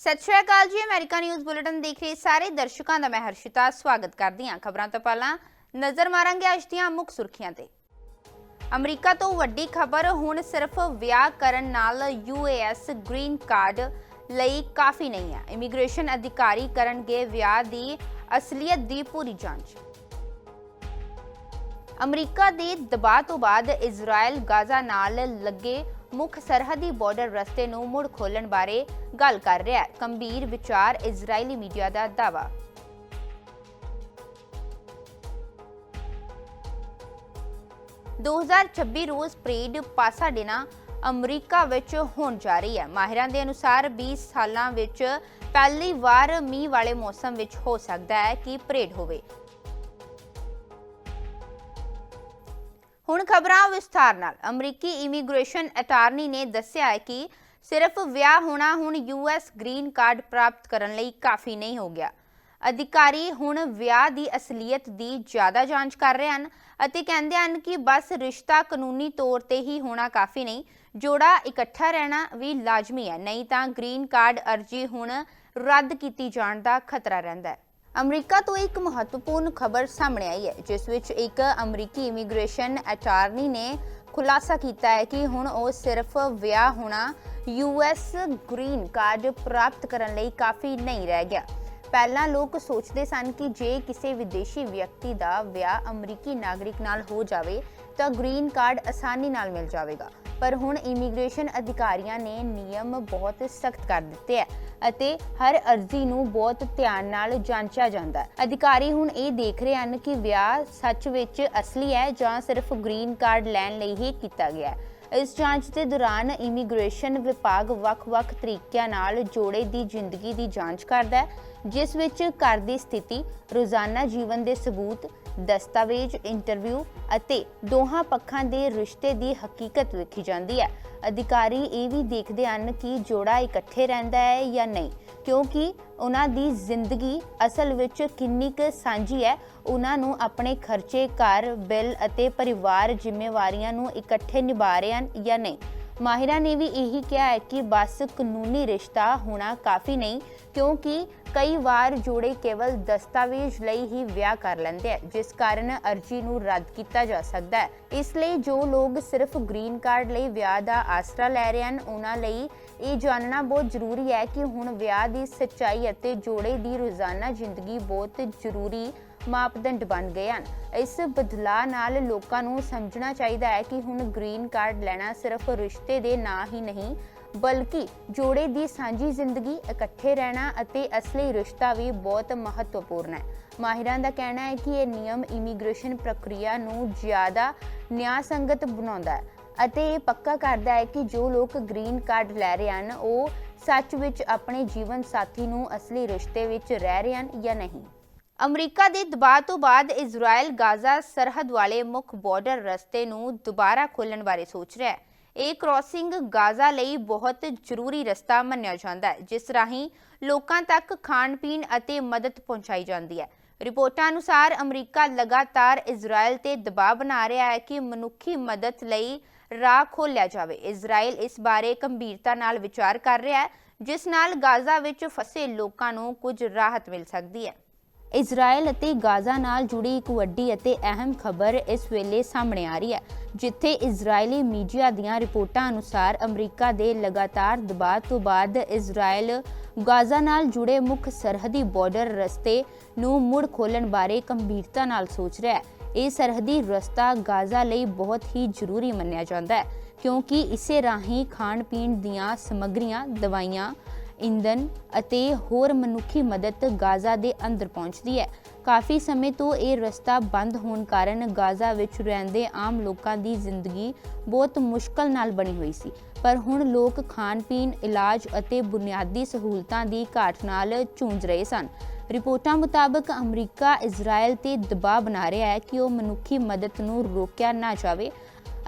ਸਤਿ ਸ਼੍ਰੀ ਅਕਾਲ ਜੀ, America news bulletin ਦੇਖ ਰਹੇ ਸਾਰੇ ਦਰਸ਼ਕਾਂ ਦਾ ਮੈਂ ਹਰਸ਼ਿਤਾ ਸਵਾਗਤ ਕਰਦੀ ਹਾਂ। ਖਬਰਾਂ ਤੋਂ ਪਹਿਲਾਂ ਨਜ਼ਰ ਮਾਰਾਂਗੇ ਅੱਜ ਦੀਆਂ ਮੁੱਖ ਸੁਰਖੀਆਂ ਤੇ। ਅਮਰੀਕਾ ਤੋਂ ਵੱਡੀ ਖਬਰ ਹੁਣ ਸਿਰਫ ਵਿਆਹ ਕਰਨ ਨਾਲ ਯੂਏਐਸ ਗ੍ਰੀਨ ਕਾਰਡ ਲਈ ਕਾਫੀ ਨਹੀਂ ਹੈ। ਇਮੀਗ੍ਰੇਸ਼ਨ ਅਧਿਕਾਰੀ ਕਰਨਗੇ ਵਿਆਹ ਦੀ ਅਸਲੀਅਤ ਦੀ ਪੂਰੀ ਜਾਂਚ। ਅਮਰੀਕਾ ਦੇ ਦਬਾਅ ਤੋਂ ਬਾਅਦ ਇਜ਼ਰਾਈਲ ਗਾਜ਼ਾ ਨਾਲ ਲੱਗੇ ਮੁੱਖ ਸਰਹੱਦੀ ਬਾਰਡਰ ਰਸਤੇ ਨੂੰ ਮੁੜ ਖੋਲਣ ਬਾਰੇ ਗੱਲ ਕਰ ਰਿਹਾ ਹੈ। ਗੰਭੀਰ ਵਿਚਾਰ, ਇਜ਼ਰਾਈਲੀ ਮੀਡੀਆ ਦਾ ਦਾਅਵਾ। ਦੋ 2026 ਰੋਜ਼ ਪਰੇਡ ਪਾਸਾਡੇਨਾ ਅਮਰੀਕਾ ਵਿੱਚ ਹੋਣ ਜਾ ਰਹੀ ਹੈ। ਮਾਹਿਰਾਂ ਦੇ ਅਨੁਸਾਰ 20 ਸਾਲਾਂ ਵਿੱਚ ਪਹਿਲੀ ਵਾਰ ਮੀਂਹ ਵਾਲੇ ਮੌਸਮ ਵਿੱਚ ਹੋ ਸਕਦਾ ਹੈ ਕਿ ਪਰੇਡ ਹੋਵੇ। ਹੁਣ ਖਬਰਾਂ ਵਿਸਥਾਰ ਨਾਲ। ਅਮਰੀਕੀ ਇਮੀਗ੍ਰੇਸ਼ਨ ਅਟਾਰਨੀ ਨੇ ਦੱਸਿਆ ਹੈ ਕਿ ਸਿਰਫ ਵਿਆਹ ਹੋਣਾ ਹੁਣ ਯੂਐਸ ਗ੍ਰੀਨ ਕਾਰਡ ਪ੍ਰਾਪਤ ਕਰਨ ਲਈ ਕਾਫੀ ਨਹੀਂ ਹੋ ਗਿਆ। ਅਧਿਕਾਰੀ ਹੁਣ ਵਿਆਹ ਦੀ ਅਸਲੀਅਤ ਦੀ ਜ਼ਿਆਦਾ ਜਾਂਚ ਕਰ ਰਹੇ ਹਨ ਅਤੇ ਕਹਿੰਦੇ ਹਨ ਕਿ ਬਸ ਰਿਸ਼ਤਾ ਕਾਨੂੰਨੀ ਤੌਰ ਤੇ ਹੀ ਹੋਣਾ ਕਾਫੀ ਨਹੀਂ, ਜੋੜਾ ਇਕੱਠਾ ਰਹਿਣਾ ਵੀ ਲਾਜ਼ਮੀ ਹੈ। ਨਹੀਂ ਤਾਂ ਗ੍ਰੀਨ ਕਾਰਡ ਅਰਜੀ ਹੁਣ ਰੱਦ ਕੀਤੀ ਜਾਣ ਦਾ ਖਤਰਾ ਰਹਿੰਦਾ ਹੈ। ਅਮਰੀਕਾ ਤੋਂ ਇੱਕ ਮਹੱਤਵਪੂਰਨ ਖਬਰ ਸਾਹਮਣੇ ਆਈ ਹੈ, ਜਿਸ ਵਿੱਚ ਇੱਕ ਅਮਰੀਕੀ ਇਮੀਗ੍ਰੇਸ਼ਨ ਅਟਾਰਨੀ ਨੇ ਖੁਲਾਸਾ ਕੀਤਾ ਹੈ ਕਿ ਹੁਣ ਉਹ ਸਿਰਫ ਵਿਆਹ ਹੋਣਾ ਯੂਐਸ ਗ੍ਰੀਨ ਕਾਰਡ ਪ੍ਰਾਪਤ ਕਰਨ ਲਈ ਕਾਫੀ ਨਹੀਂ ਰਹਿ ਗਿਆ। ਪਹਿਲਾਂ ਲੋਕ ਸੋਚਦੇ ਸਨ ਕਿ ਜੇ ਕਿਸੇ ਵਿਦੇਸ਼ੀ ਵਿਅਕਤੀ ਦਾ ਵਿਆਹ ਅਮਰੀਕੀ ਨਾਗਰਿਕ ਨਾਲ ਹੋ ਜਾਵੇ, ਤਾਂ ਗ੍ਰੀਨ ਕਾਰਡ ਆਸਾਨੀ ਨਾਲ ਮਿਲ ਜਾਵੇਗਾ। ਪਰ ਹੁਣ ਇਮੀਗ੍ਰੇਸ਼ਨ ਅਧਿਕਾਰੀਆਂ ਨੇ ਨਿਯਮ ਬਹੁਤ ਸਖਤ ਕਰ ਦਿੱਤੇ ਹੈ ਅਤੇ ਹਰ ਅਰਜ਼ੀ ਨੂੰ ਬਹੁਤ ਧਿਆਨ ਨਾਲ ਜਾਂਚਿਆ ਜਾਂਦਾ ਹੈ। ਅਧਿਕਾਰੀ ਹੁਣ ਇਹ ਦੇਖ ਰਹੇ ਹਨ ਕਿ ਵਿਆਹ ਸੱਚ ਵਿੱਚ ਅਸਲੀ ਹੈ ਜਾਂ ਸਿਰਫ ਗ੍ਰੀਨ ਕਾਰਡ ਲੈਣ ਲਈ ਹੀ ਕੀਤਾ ਗਿਆ ਹੈ। ਇਸ ਜਾਂਚ ਦੇ ਦੌਰਾਨ ਇਮੀਗ੍ਰੇਸ਼ਨ ਵਿਭਾਗ ਵੱਖ-ਵੱਖ ਤਰੀਕਿਆਂ ਨਾਲ ਜੋੜੇ ਦੀ ਜ਼ਿੰਦਗੀ ਦੀ ਜਾਂਚ ਕਰਦਾ ਹੈ, ਜਿਸ ਵਿੱਚ ਘਰ ਦੀ ਸਥਿਤੀ, ਰੋਜ਼ਾਨਾ ਜੀਵਨ ਦੇ ਸਬੂਤ ਦਸਤਾਵੇਜ਼, ਇੰਟਰਵਿਊ ਅਤੇ ਦੋਹਾਂ ਪੱਖਾਂ ਦੇ ਰਿਸ਼ਤੇ ਦੀ ਹਕੀਕਤ ਵੇਖੀ ਜਾਂਦੀ ਹੈ। ਅਧਿਕਾਰੀ ਇਹ ਵੀ ਦੇਖਦੇ ਹਨ ਕਿ ਜੋੜਾ ਇਕੱਠੇ ਰਹਿੰਦਾ ਹੈ ਜਾਂ ਨਹੀਂ, ਕਿਉਂਕਿ ਉਹਨਾਂ ਦੀ ਜ਼ਿੰਦਗੀ ਅਸਲ ਵਿੱਚ ਕਿੰਨੀ ਕੁ ਸਾਂਝੀ ਹੈ। ਉਹਨਾਂ ਨੂੰ ਆਪਣੇ ਖਰਚੇ, ਘਰ, ਬਿੱਲ ਅਤੇ ਪਰਿਵਾਰ ਜ਼ਿੰਮੇਵਾਰੀਆਂ ਨੂੰ ਇਕੱਠੇ ਨਿਭਾ ਰਹੇ ਹਨ ਜਾਂ ਨਹੀਂ। ਮਾਹਿਰਾਂ ਨੇ ਵੀ ਇਹੀ ਕਿਹਾ ਹੈ ਕਿ ਬਸ ਕਾਨੂੰਨੀ ਰਿਸ਼ਤਾ ਹੋਣਾ ਕਾਫੀ ਨਹੀਂ, ਕਿਉਂਕਿ ਕਈ ਵਾਰ ਜੋੜੇ ਕੇਵਲ ਦਸਤਾਵੇਜ਼ ਲਈ ਹੀ ਵਿਆਹ ਕਰ ਲੈਂਦੇ ਹਨ ਜਿਸ ਕਾਰਨ ਅਰਜੀ ਨੂੰ ਰੱਦ ਕੀਤਾ ਜਾ ਸਕਦਾ ਹੈ। ਇਸ ਲਈ ਜੋ ਲੋਕ ਸਿਰਫ ਗ੍ਰੀਨ ਕਾਰਡ ਲਈ ਵਿਆਹ ਦਾ ਆਸਰਾ ਲੈ ਰਹੇ ਹਨ, ਉਹਨਾਂ ਲਈ ਇਹ ਜਾਣਨਾ ਬਹੁਤ ਜ਼ਰੂਰੀ ਹੈ ਕਿ ਹੁਣ ਵਿਆਹ ਦੀ ਸੱਚਾਈ ਅਤੇ ਜੋੜੇ ਦੀ ਰੋਜ਼ਾਨਾ ਜ਼ਿੰਦਗੀ ਬਹੁਤ ਜ਼ਰੂਰੀ ਮਾਪਦੰਡ ਬਣ ਗਏ ਹਨ। ਇਸ ਬਦਲਾਅ ਨਾਲ ਲੋਕਾਂ ਨੂੰ ਸਮਝਣਾ ਚਾਹੀਦਾ ਹੈ ਕਿ ਹੁਣ ਗ੍ਰੀਨ ਕਾਰਡ ਲੈਣਾ ਸਿਰਫ ਰਿਸ਼ਤੇ ਦੇ ਨਾਂ ਹੀ ਨਹੀਂ, ਬਲਕਿ ਜੋੜੇ ਦੀ ਸਾਂਝੀ ਜ਼ਿੰਦਗੀ, ਇਕੱਠੇ ਰਹਿਣਾ ਅਤੇ ਅਸਲੀ ਰਿਸ਼ਤਾ ਵੀ ਬਹੁਤ ਮਹੱਤਵਪੂਰਨ ਹੈ। ਮਾਹਿਰਾਂ ਦਾ ਕਹਿਣਾ ਹੈ ਕਿ ਇਹ ਨਿਯਮ ਇਮੀਗ੍ਰੇਸ਼ਨ ਪ੍ਰਕਿਰਿਆ ਨੂੰ ਜ਼ਿਆਦਾ ਨਿਆਂ ਸੰਗਤ ਬਣਾਉਂਦਾ ਹੈ ਅਤੇ ਇਹ ਪੱਕਾ ਕਰਦਾ ਹੈ ਕਿ ਜੋ ਲੋਕ ਗ੍ਰੀਨ ਕਾਰਡ ਲੈ ਰਹੇ ਹਨ, ਉਹ ਸੱਚ ਵਿੱਚ ਆਪਣੇ ਜੀਵਨ ਸਾਥੀ ਨੂੰ ਅਸਲੀ ਰਿਸ਼ਤੇ ਵਿੱਚ ਰਹਿ ਰਹੇ ਹਨ ਜਾਂ ਨਹੀਂ। ਅਮਰੀਕਾ ਦੇ ਦਬਾਅ ਤੋਂ ਬਾਅਦ ਇਜ਼ਰਾਈਲ ਗਾਜ਼ਾ ਸਰਹੱਦ ਵਾਲੇ ਮੁੱਖ ਬਾਰਡਰ ਰਸਤੇ ਨੂੰ ਦੁਬਾਰਾ ਖੋਲਣ ਬਾਰੇ ਸੋਚ ਰਿਹਾ ਹੈ। ਇਹ ਕ੍ਰਾਸਿੰਗ ਗਾਜ਼ਾ ਲਈ ਬਹੁਤ ਜ਼ਰੂਰੀ ਰਸਤਾ ਮੰਨਿਆ ਜਾਂਦਾ ਹੈ, ਜਿਸ ਰਾਹੀਂ ਲੋਕਾਂ ਤੱਕ ਖਾਣ ਪੀਣ ਅਤੇ ਮਦਦ ਪਹੁੰਚਾਈ ਜਾਂਦੀ ਹੈ। ਰਿਪੋਰਟਾਂ ਅਨੁਸਾਰ ਅਮਰੀਕਾ ਲਗਾਤਾਰ ਇਜ਼ਰਾਈਲ ਤੇ ਦਬਾਅ ਬਣਾ ਰਿਹਾ ਹੈ ਕਿ ਮਨੁੱਖੀ ਮਦਦ ਲਈ ਰਾਹ ਖੋਲ੍ਹਿਆ ਜਾਵੇ। ਇਜ਼ਰਾਈਲ ਇਸ ਬਾਰੇ ਗੰਭੀਰਤਾ ਨਾਲ ਵਿਚਾਰ ਕਰ ਰਿਹਾ ਹੈ, ਜਿਸ ਨਾਲ ਗਾਜ਼ਾ ਵਿੱਚ ਫਸੇ ਲੋਕਾਂ ਨੂੰ ਕੁਝ ਰਾਹਤ ਮਿਲ ਸਕਦੀ ਹੈ। ਇਜ਼ਰਾਈਲ ਅਤੇ ਗਾਜ਼ਾ ਨਾਲ ਜੁੜੀ ਇੱਕ ਵੱਡੀ ਅਤੇ ਅਹਿਮ ਖਬਰ ਇਸ ਵੇਲੇ ਸਾਹਮਣੇ ਆ ਰਹੀ ਹੈ, ਜਿੱਥੇ ਇਜ਼ਰਾਈਲੀ ਮੀਡੀਆ ਦੀਆਂ ਰਿਪੋਰਟਾਂ ਅਨੁਸਾਰ ਅਮਰੀਕਾ ਦੇ ਲਗਾਤਾਰ ਦਬਾਅ ਤੋਂ ਬਾਅਦ ਇਜ਼ਰਾਈਲ ਗਾਜ਼ਾ ਨਾਲ ਜੁੜੇ ਮੁੱਖ ਸਰਹੱਦੀ ਬਾਰਡਰ ਰਸਤੇ ਨੂੰ ਮੁੜ ਖੋਲਣ ਬਾਰੇ ਗੰਭੀਰਤਾ ਨਾਲ ਸੋਚ ਰਿਹਾ ਹੈ। ਇਹ ਸਰਹੱਦੀ ਰਸਤਾ ਗਾਜ਼ਾ ਲਈ ਬਹੁਤ ਹੀ ਜ਼ਰੂਰੀ ਮੰਨਿਆ ਜਾਂਦਾ ਹੈ, ਕਿਉਂਕਿ ਇਸੇ ਰਾਹੀਂ ਖਾਣ ਪੀਣ ਦੀਆਂ ਸਮੱਗਰੀਆਂ, ਦਵਾਈਆਂ ਇੰਧਨ ਅਤੇ ਹੋਰ ਮਨੁੱਖੀ ਮਦਦ ਗਾਜ਼ਾ ਦੇ ਅੰਦਰ ਪਹੁੰਚਦੀ ਹੈ। ਕਾਫੀ ਸਮੇਂ ਤੋਂ ਇਹ ਰਸਤਾ ਬੰਦ ਹੋਣ ਕਾਰਨ ਗਾਜ਼ਾ ਵਿੱਚ ਰਹਿੰਦੇ ਆਮ ਲੋਕਾਂ ਦੀ ਜ਼ਿੰਦਗੀ ਬਹੁਤ ਮੁਸ਼ਕਲ ਨਾਲ ਬਣੀ ਹੋਈ ਸੀ। ਪਰ ਹੁਣ ਲੋਕ ਖਾਣ ਪੀਣ ਇਲਾਜ ਅਤੇ ਬੁਨਿਆਦੀ ਸਹੂਲਤਾਂ ਦੀ ਘਾਟ ਨਾਲ ਝੂੰਝ ਰਹੇ ਸਨ। ਰਿਪੋਰਟਾਂ ਮੁਤਾਬਕ ਅਮਰੀਕਾ ਇਜ਼ਰਾਈਲ ਤੇ ਦਬਾਅ ਬਣਾ ਰਿਹਾ ਹੈ ਕਿ ਉਹ ਮਨੁੱਖੀ ਮਦਦ ਨੂੰ ਰੋਕਿਆ ਨਾ ਜਾਵੇ।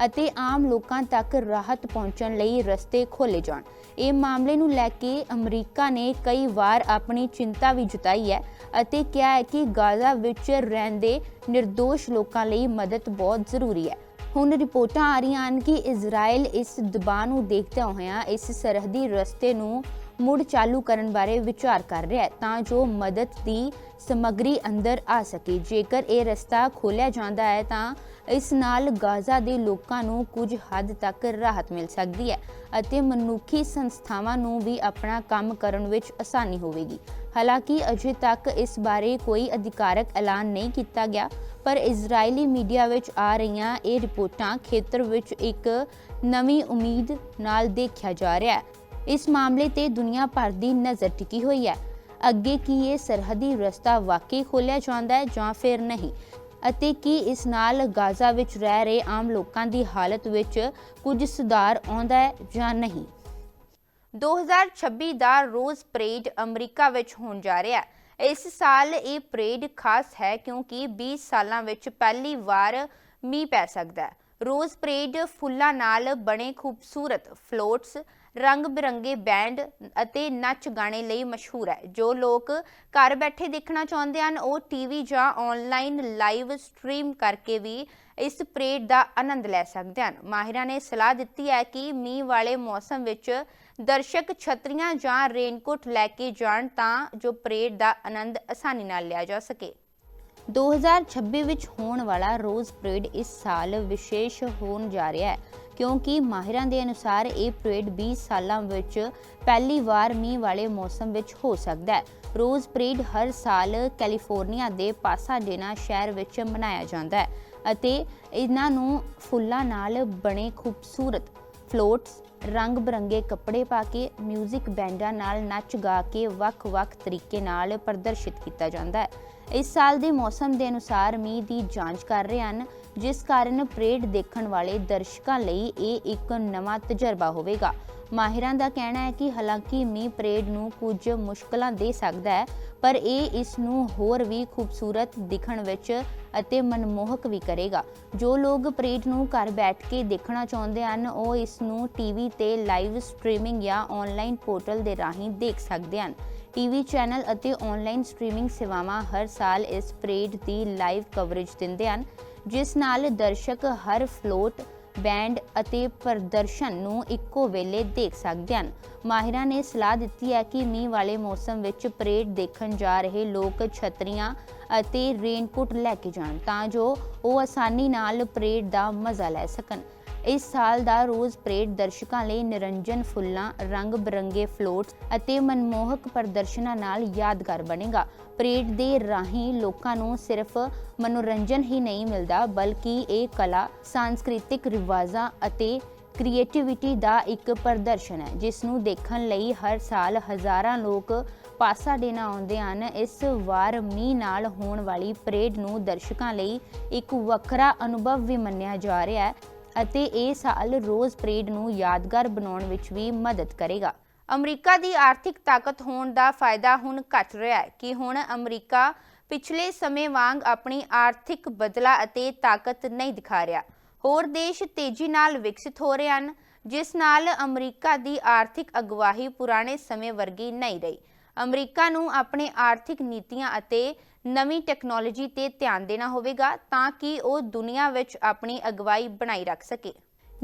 ਅਤੇ ਆਮ ਲੋਕਾਂ ਤੱਕ ਰਾਹਤ ਪਹੁੰਚਣ ਲਈ ਰਸਤੇ ਖੋਲੇ ਜਾਣ। ਇਹ ਮਾਮਲੇ ਨੂੰ ਲੈ ਕੇ ਅਮਰੀਕਾ ਨੇ ਕਈ ਵਾਰ ਆਪਣੀ ਚਿੰਤਾ ਵੀ ਜਤਾਈ ਹੈ ਅਤੇ ਕਿਹਾ ਹੈ ਕਿ ਗਾਜ਼ਾ ਵਿੱਚ ਰਹਿੰਦੇ નિર્ਦੋਸ਼ ਲੋਕਾਂ ਲਈ ਮਦਦ ਬਹੁਤ ਜ਼ਰੂਰੀ ਹੈ। ਹੁਣ ਰਿਪੋਰਟਾਂ ਆ ਰਹੀਆਂ ਹਨ ਕਿ ਇਜ਼ਰਾਈਲ ਇਸ ਦਬਾਅ ਨੂੰ ਦੇਖਦਿਆਂ ਹੋਇਆਂ ਇਸ ਸਰਹੱਦੀ ਰਸਤੇ ਨੂੰ ਮੁੜ ਚਾਲੂ ਕਰਨ ਬਾਰੇ ਵਿਚਾਰ ਕਰ ਰਿਹਾ ਹੈ ਤਾਂ ਜੋ ਮਦਦ ਦੀ ਸਮੱਗਰੀ ਅੰਦਰ ਆ ਸਕੇ। ਜੇਕਰ ਇਹ ਰਸਤਾ ਖੋਲ੍ਹਿਆ ਜਾਂਦਾ ਹੈ ਤਾਂ ਇਸ ਨਾਲ ਗਾਜ਼ਾ ਦੇ ਲੋਕਾਂ ਨੂੰ ਕੁਝ ਹੱਦ ਤੱਕ ਰਾਹਤ ਮਿਲ ਸਕਦੀ ਹੈ ਅਤੇ ਮਨੁੱਖੀ ਸੰਸਥਾਵਾਂ ਨੂੰ ਵੀ ਆਪਣਾ ਕੰਮ ਕਰਨ ਵਿੱਚ ਆਸਾਨੀ ਹੋਵੇਗੀ। ਹਾਲਾਂਕਿ ਅਜੇ ਤੱਕ ਇਸ ਬਾਰੇ ਕੋਈ ਅਧਿਕਾਰਕ ਐਲਾਨ ਨਹੀਂ ਕੀਤਾ ਗਿਆ, ਪਰ ਇਜ਼ਰਾਈਲੀ ਮੀਡੀਆ ਵਿੱਚ ਆ ਰਹੀਆਂ ਇਹ ਰਿਪੋਰਟਾਂ ਖੇਤਰ ਵਿੱਚ ਇੱਕ ਨਵੀਂ ਉਮੀਦ ਨਾਲ ਦੇਖਿਆ ਜਾ ਰਿਹਾ ਹੈ। ਇਸ ਮਾਮਲੇ ਤੇ ਦੁਨੀਆ ਭਰ ਦੀ ਨਜ਼ਰ ਟਿਕੀ ਹੋਈ ਹੈ। ਅੱਗੇ ਕੀ ਇਹ ਸਰਹੱਦੀ ਰਸਤਾ ਵਾਕਈ ਖੋਲ੍ਹਿਆ ਜਾਂਦਾ ਹੈ ਜਾਂ ਫਿਰ ਨਹੀਂ? ਅਤੇ ਕੀ ਇਸ ਨਾਲ ਗਾਜ਼ਾ ਵਿੱਚ ਰਹਿ ਰਹੇ ਆਮ ਲੋਕਾਂ ਦੀ ਹਾਲਤ ਵਿੱਚ ਕੁਝ ਸੁਧਾਰ ਆਉਂਦਾ ਹੈ ਜਾਂ ਨਹੀਂ? 2026 ਦਾ ਰੋਜ਼ ਪਰੇਡ ਅਮਰੀਕਾ ਵਿੱਚ ਹੋਣ ਜਾ ਰਿਹਾ ਹੈ। ਇਸ ਸਾਲ ਇਹ ਪਰੇਡ ਖਾਸ ਹੈ ਕਿਉਂਕਿ 20 ਸਾਲਾਂ ਵਿੱਚ ਪਹਿਲੀ ਵਾਰ ਮੀਂਹ ਪੈ ਸਕਦਾ ਹੈ। ਰੋਜ਼ ਪਰੇਡ ਫੁੱਲਾਂ ਨਾਲ ਬਣੇ ਖੂਬਸੂਰਤ ਫਲੋਟਸ ਰੰਗ ਬਿਰੰਗੇ ਬੈਂਡ ਅਤੇ ਨੱਚ ਗਾਣੇ ਲਈ ਮਸ਼ਹੂਰ ਹੈ। ਜੋ ਲੋਕ ਘਰ ਬੈਠੇ ਦੇਖਣਾ ਚਾਹੁੰਦੇ ਹਨ, ਉਹ ਟੀਵੀ ਜਾਂ ਆਨਲਾਈਨ ਲਾਈਵ ਸਟ੍ਰੀਮ ਕਰਕੇ ਵੀ ਇਸ ਪਰੇਡ ਦਾ ਆਨੰਦ ਲੈ ਸਕਦੇ ਹਨ। ਮਾਹਿਰਾਂ ਨੇ ਸਲਾਹ ਦਿੱਤੀ ਹੈ ਕਿ ਮੀਂਹ ਵਾਲੇ ਮੌਸਮ ਵਿੱਚ ਦਰਸ਼ਕ ਛਤਰੀਆਂ ਜਾਂ ਰੇਨਕੋਟ ਲੈ ਕੇ ਜਾਣ ਤਾਂ ਜੋ ਪਰੇਡ ਦਾ ਆਨੰਦ ਆਸਾਨੀ ਨਾਲ ਲਿਆ ਜਾ ਸਕੇ। 2026 ਵਿੱਚ ਹੋਣ ਵਾਲਾ ਰੋਜ਼ ਪਰੇਡ ਇਸ ਸਾਲ ਵਿਸ਼ੇਸ਼ ਹੋਣ ਜਾ ਰਿਹਾ ਹੈ। ਕਿਉਂਕਿ ਮਾਹਿਰਾਂ ਦੇ ਅਨੁਸਾਰ ਇਹ ਪਰੇਡ 20 ਸਾਲਾਂ ਵਿੱਚ ਪਹਿਲੀ ਵਾਰ ਮੀਂਹ ਵਾਲੇ ਮੌਸਮ ਵਿੱਚ ਹੋ ਸਕਦਾ ਹੈ। ਰੋਜ਼ ਪਰੇਡ ਹਰ ਸਾਲ ਕੈਲੀਫੋਰਨੀਆ ਦੇ ਪਾਸਾਡੇਨਾ ਸ਼ਹਿਰ ਵਿੱਚ ਮਨਾਇਆ ਜਾਂਦਾ ਹੈ ਅਤੇ ਇਹਨਾਂ ਨੂੰ ਫੁੱਲਾਂ ਨਾਲ ਬਣੇ ਖੂਬਸੂਰਤ ਫਲੋਟਸ ਰੰਗ ਬਰੰਗੇ ਕੱਪੜੇ ਪਾ ਕੇ 뮤직 ਬੈਂਡਾਂ ਨਾਲ ਨੱਚ ਗਾ ਕੇ ਵੱਖ-ਵੱਖ ਤਰੀਕੇ ਨਾਲ ਪ੍ਰਦਰਸ਼ਿਤ ਕੀਤਾ ਜਾਂਦਾ ਹੈ। ਇਸ ਸਾਲ ਦੇ ਮੌਸਮ ਦੇ ਅਨੁਸਾਰ ਮੀਂਹ ਦੀ ਜਾਂਚ ਕਰ ਰਹੇ ਹਨ, ਜਿਸ ਕਾਰਨ ਪਰੇਡ ਦੇਖਣ ਵਾਲੇ ਦਰਸ਼ਕਾਂ ਲਈ ਇਹ ਇੱਕ ਨਵਾਂ ਤਜਰਬਾ ਹੋਵੇਗਾ। ਮਾਹਿਰਾਂ ਦਾ ਕਹਿਣਾ ਹੈ ਕਿ ਹਾਲਾਂਕਿ ਮੀਂਹ ਪਰੇਡ ਨੂੰ ਕੁਝ ਮੁਸ਼ਕਲਾਂ ਦੇ ਸਕਦਾ ਹੈ, ਪਰ ਇਹ ਇਸ ਨੂੰ ਹੋਰ ਵੀ ਖੂਬਸੂਰਤ ਦਿਖਣ ਵਿੱਚ ਅਤੇ ਮਨਮੋਹਕ ਵੀ ਕਰੇਗਾ। ਜੋ ਲੋਕ ਪਰੇਡ ਨੂੰ ਘਰ ਬੈਠ ਕੇ ਦੇਖਣਾ ਚਾਹੁੰਦੇ ਹਨ, ਉਹ ਇਸ ਨੂੰ ਟੀਵੀ ਤੇ ਲਾਈਵ ਸਟ੍ਰੀਮਿੰਗ ਜਾਂ ਆਨਲਾਈਨ ਪੋਰਟਲ ਦੇ ਰਾਹੀਂ ਦੇਖ ਸਕਦੇ ਹਨ। ਟੀਵੀ ਚੈਨਲ ਅਤੇ ਆਨਲਾਈਨ ਸਟ੍ਰੀਮਿੰਗ ਸੇਵਾਵਾਂ ਹਰ ਸਾਲ ਇਸ ਪਰੇਡ ਦੀ ਲਾਈਵ ਕਵਰੇਜ ਦਿੰਦੇ ਹਨ, ਜਿਸ ਨਾਲ ਦਰਸ਼ਕ ਹਰ ਫਲੋਟ ਬੈਂਡ ਅਤੇ ਪ੍ਰਦਰਸ਼ਨ ਨੂੰ ਇੱਕੋ ਵੇਲੇ ਦੇਖ ਸਕਦੇ ਹਨ। ਮਾਹਿਰਾਂ ਨੇ ਸਲਾਹ ਦਿੱਤੀ ਹੈ ਕਿ ਮੀਂਹ ਵਾਲੇ ਮੌਸਮ ਵਿੱਚ ਪਰੇਡ ਦੇਖਣ ਜਾ ਰਹੇ ਲੋਕ ਛਤਰੀਆਂ ਅਤੇ ਰੇਨਕੋਟ ਲੈ ਕੇ ਜਾਣ ਤਾਂ ਜੋ ਉਹ ਆਸਾਨੀ ਨਾਲ ਪਰੇਡ ਦਾ ਮਜ਼ਾ ਲੈ ਸਕਣ। ਇਸ ਸਾਲ ਦਾ ਰੋਜ਼ ਪਰੇਡ ਦਰਸ਼ਕਾਂ ਲਈ ਨਿਰੰਜਨ ਫੁੱਲਾਂ, ਰੰਗ ਬਰੰਗੇ ਫਲੋਟਸ ਅਤੇ ਮਨਮੋਹਕ ਪ੍ਰਦਰਸ਼ਨਾਂ ਨਾਲ ਯਾਦਗਾਰ ਬਣੇਗਾ। ਪਰੇਡ ਦੇ ਰਾਹੀਂ ਲੋਕਾਂ ਨੂੰ ਸਿਰਫ ਮਨੋਰੰਜਨ ਹੀ ਨਹੀਂ ਮਿਲਦਾ, ਬਲਕਿ ਇਹ ਕਲਾ, ਸੰਸਕ੍ਰਿਤਿਕ ਰਿਵਾਜਾਂ ਅਤੇ ਕ੍ਰੀਏਟੀਵਿਟੀ ਦਾ ਇੱਕ ਪ੍ਰਦਰਸ਼ਨ ਹੈ, ਜਿਸ ਨੂੰ ਦੇਖਣ ਲਈ ਹਰ ਸਾਲ ਹਜ਼ਾਰਾਂ ਲੋਕ ਪਾਸਾਡੇਨਾ ਆਉਂਦੇ ਹਨ। ਇਸ ਵਾਰ ਮੀਂਹ ਨਾਲ ਹੋਣ ਵਾਲੀ ਪਰੇਡ ਨੂੰ ਦਰਸ਼ਕਾਂ ਲਈ ਇੱਕ ਵੱਖਰਾ ਅਨੁਭਵ ਵੀ ਮੰਨਿਆ ਜਾ ਰਿਹਾ ਹੈ। ਅਤੇ ਇਹ ਸਾਲ ਰੋਜ਼ ਪਰੇਡ ਨੂੰ ਯਾਦਗਾਰ ਬਣਾਉਣ ਵਿੱਚ ਵੀ ਮਦਦ ਕਰੇਗਾ। ਅਮਰੀਕਾ ਦੀ ਆਰਥਿਕ ਤਾਕਤ ਹੋਣ ਦਾ ਫਾਇਦਾ ਹੁਣ ਘਟ ਰਿਹਾ ਹੈ ਕਿ ਹੁਣ ਅਮਰੀਕਾ ਪਿਛਲੇ ਸਮੇਂ ਵਾਂਗ ਆਪਣੀ ਆਰਥਿਕ ਬਦਲਾ ਅਤੇ ਤਾਕਤ ਨਹੀਂ ਦਿਖਾ ਰਿਹਾ। ਹੋਰ ਦੇਸ਼ ਤੇਜ਼ੀ ਨਾਲ ਵਿਕਸਿਤ ਹੋ ਰਹੇ ਹਨ, ਜਿਸ ਨਾਲ ਅਮਰੀਕਾ ਦੀ ਆਰਥਿਕ ਅਗਵਾਈ ਪੁਰਾਣੇ ਸਮੇਂ ਵਰਗੀ ਨਹੀਂ ਰਹੀ। ਅਮਰੀਕਾ ਨੂੰ ਆਪਣੇ ਆਰਥਿਕ ਨੀਤੀਆਂ ਅਤੇ ਨਵੀਂ ਟੈਕਨੋਲੋਜੀ ਤੇ ਧਿਆਨ ਦੇਣਾ ਹੋਵੇਗਾ ਤਾਂ ਕਿ ਉਹ ਦੁਨੀਆ ਵਿੱਚ ਆਪਣੀ ਅਗਵਾਈ ਬਣਾਈ ਰੱਖ ਸਕੇ।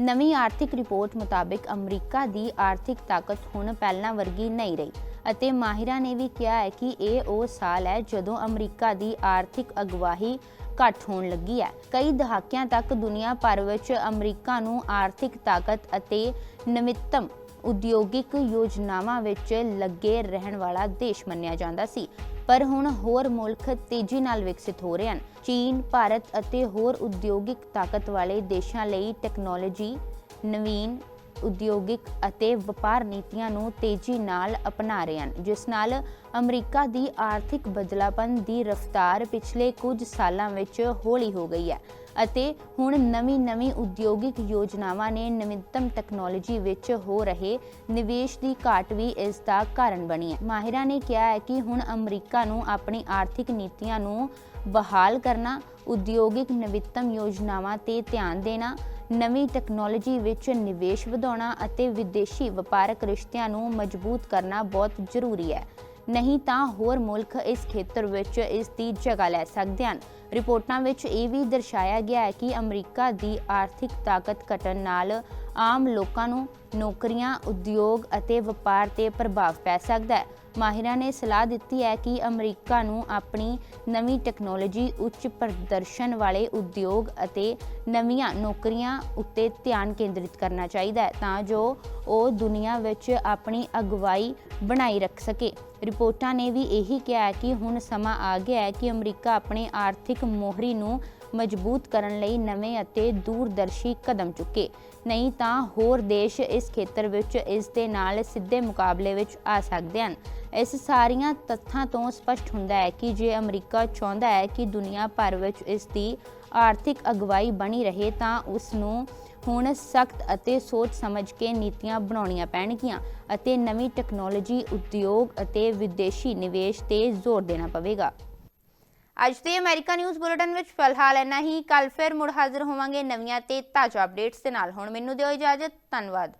ਨਵੀਂ ਆਰਥਿਕ ਰਿਪੋਰਟ ਮੁਤਾਬਕ ਅਮਰੀਕਾ ਦੀ ਆਰਥਿਕ ਤਾਕਤ ਹੁਣ ਪਹਿਲਾਂ ਵਰਗੀ ਨਹੀਂ ਰਹੀ ਅਤੇ ਮਾਹਿਰਾਂ ਨੇ ਵੀ ਕਿਹਾ ਹੈ ਕਿ ਇਹ ਉਹ ਸਾਲ ਹੈ ਜਦੋਂ ਅਮਰੀਕਾ ਦੀ ਆਰਥਿਕ ਅਗਵਾਈ ਘੱਟ ਹੋਣ ਲੱਗੀ ਹੈ। ਕਈ ਦਹਾਕਿਆਂ ਤੱਕ ਦੁਨੀਆ ਭਰ ਵਿੱਚ ਅਮਰੀਕਾ ਨੂੰ ਆਰਥਿਕ ਤਾਕਤ ਅਤੇ ਨਵੀਨਤਮ ਉਦਯੋਗਿਕ ਯੋਜਨਾਵਾਂ ਵਿੱਚ ਲੱਗੇ ਰਹਿਣ ਵਾਲਾ ਦੇਸ਼ ਮੰਨਿਆ ਜਾਂਦਾ ਸੀ। ਪਰ ਹੁਣ ਹੋਰ ਮੁਲਕ ਤੇਜ਼ੀ ਨਾਲ ਵਿਕਸਿਤ ਹੋ ਰਹੇ ਹਨ। ਚੀਨ, ਭਾਰਤ ਅਤੇ ਹੋਰ ਉਦਯੋਗਿਕ ਤਾਕਤ ਵਾਲੇ ਦੇਸ਼ਾਂ ਲਈ ਟੈਕਨੋਲੋਜੀ ਨਵੀਨ ਉਦਯੋਗਿਕ ਅਤੇ ਵਪਾਰ ਨੀਤੀਆਂ ਨੂੰ ਤੇਜ਼ੀ ਨਾਲ ਅਪਣਾ ਰਹੇ ਹਨ, ਜਿਸ ਨਾਲ ਅਮਰੀਕਾ ਦੀ ਆਰਥਿਕ ਬਦਲਾਪਨ ਦੀ ਰਫ਼ਤਾਰ ਪਿਛਲੇ ਕੁਝ ਸਾਲਾਂ ਵਿੱਚ ਹੌਲੀ ਹੋ ਗਈ ਹੈ ਅਤੇ ਹੁਣ ਨਵੀਂ-ਨਵੀਂ ਉਦਯੋਗਿਕ ਯੋਜਨਾਵਾਂ ਨੇ ਨਵੀਨਤਮ ਟੈਕਨੋਲੋਜੀ ਵਿੱਚ ਹੋ ਰਹੇ ਨਿਵੇਸ਼ ਦੀ ਘਾਟ ਵੀ ਇਸ ਦਾ ਕਾਰਨ ਬਣੀ ਹੈ। ਮਾਹਿਰਾਂ ਨੇ ਕਿਹਾ ਹੈ ਕਿ ਹੁਣ ਅਮਰੀਕਾ ਨੂੰ ਆਪਣੀ ਆਰਥਿਕ ਨੀਤੀਆਂ ਨੂੰ ਬਹਾਲ ਕਰਨਾ, ਉਦਯੋਗਿਕ ਨਵੀਨਤਮ ਯੋਜਨਾਵਾਂ ਤੇ ਧਿਆਨ ਦੇਣਾ ਨਵੀਂ ਟੈਕਨੋਲੋਜੀ ਵਿੱਚ ਨਿਵੇਸ਼ ਵਧਾਉਣਾ ਅਤੇ ਵਿਦੇਸ਼ੀ ਵਪਾਰਕ ਰਿਸ਼ਤਿਆਂ ਨੂੰ ਮਜ਼ਬੂਤ ਕਰਨਾ ਬਹੁਤ ਜ਼ਰੂਰੀ ਹੈ। ਨਹੀਂ ਤਾਂ ਹੋਰ ਮੁਲਕ ਇਸ ਖੇਤਰ ਵਿੱਚ ਇਸ ਦੀ ਜਗ੍ਹਾ ਲੈ ਸਕਦੇ ਹਨ। ਰਿਪੋਰਟਾਂ ਵਿੱਚ ਇਹ ਵੀ ਦਰਸਾਇਆ ਗਿਆ ਹੈ ਕਿ ਅਮਰੀਕਾ ਦੀ ਆਰਥਿਕ ਤਾਕਤ ਘਟਣ ਨਾਲ ਆਮ ਲੋਕਾਂ ਨੂੰ ਨੌਕਰੀਆਂ, ਉਦਯੋਗ ਅਤੇ ਵਪਾਰ ਤੇ ਪ੍ਰਭਾਵ ਪੈ ਸਕਦਾ ਹੈ। ਮਾਹਿਰਾਂ ਨੇ ਸਲਾਹ ਦਿੱਤੀ ਹੈ ਕਿ ਅਮਰੀਕਾ ਨੂੰ ਆਪਣੀ ਨਵੀਂ ਟੈਕਨੋਲੋਜੀ, ਉੱਚ ਪ੍ਰਦਰਸ਼ਨ ਵਾਲੇ ਉਦਯੋਗ ਅਤੇ ਨਵੀਆਂ ਨੌਕਰੀਆਂ ਉੱਤੇ ਧਿਆਨ ਕੇਂਦਰਿਤ ਕਰਨਾ ਚਾਹੀਦਾ ਹੈ ਤਾਂ ਜੋ ਉਹ ਦੁਨੀਆ ਵਿੱਚ ਆਪਣੀ ਅਗਵਾਈ ਬਣਾਈ ਰੱਖ ਸਕੇ। ਰਿਪੋਰਟਾਂ ਨੇ ਵੀ ਇਹੀ ਕਿਹਾ ਹੈ ਕਿ ਹੁਣ ਸਮਾਂ ਆ ਗਿਆ ਹੈ ਕਿ ਅਮਰੀਕਾ ਆਪਣੇ ਆਰਥਿਕ ਮੋਹਰੀ ਨੂੰ ਮਜ਼ਬੂਤ ਕਰਨ ਲਈ ਨਵੇਂ ਅਤੇ ਦੂਰਦਰਸ਼ੀ ਕਦਮ ਚੁੱਕੇ। ਨਹੀਂ ਤਾਂ ਹੋਰ ਦੇਸ਼ ਇਸ ਖੇਤਰ ਵਿੱਚ ਇਸ ਦੇ ਨਾਲ ਸਿੱਧੇ ਮੁਕਾਬਲੇ ਵਿੱਚ ਆ ਸਕਦੇ ਹਨ। ਇਸ ਸਾਰੀਆਂ ਤੱਥਾਂ ਤੋਂ ਸਪਸ਼ਟ ਹੁੰਦਾ ਹੈ ਕਿ ਜੇ ਅਮਰੀਕਾ ਚਾਹੁੰਦਾ ਹੈ ਕਿ ਦੁਨੀਆ ਭਰ ਵਿੱਚ ਇਸ ਦੀ ਆਰਥਿਕ ਅਗਵਾਈ ਬਣੀ ਰਹੇ, ਤਾਂ ਉਸ ਨੂੰ ਹੁਣ ਸਖਤ ਅਤੇ ਸੋਚ ਸਮਝ ਕੇ ਨੀਤੀਆਂ ਬਣਾਉਣੀਆਂ ਪੈਣਗੀਆਂ ਅਤੇ ਨਵੀਂ ਟੈਕਨੋਲੋਜੀ, ਉਦਯੋਗ ਅਤੇ ਵਿਦੇਸ਼ੀ ਨਿਵੇਸ਼ ਤੇ ਜ਼ੋਰ ਦੇਣਾ ਪਵੇਗਾ। ਅੱਜ ਦੇ ਅਮਰੀਕਾ ਨਿਊਜ਼ ਬੁਲੇਟਿਨ ਵਿੱਚ ਫਿਲਹਾਲ ਇੰਨਾ ਹੀ। ਕੱਲ ਫਿਰ ਮੁੜ ਹਾਜ਼ਰ ਹੋਵਾਂਗੇ ਨਵੀਆਂ ਤੇ ਤਾਜ਼ਾ ਅਪਡੇਟਸ ਦੇ ਨਾਲ। ਹੁਣ ਮੈਨੂੰ ਦਿਓ ਇਜਾਜ਼ਤ। ਧੰਨਵਾਦ।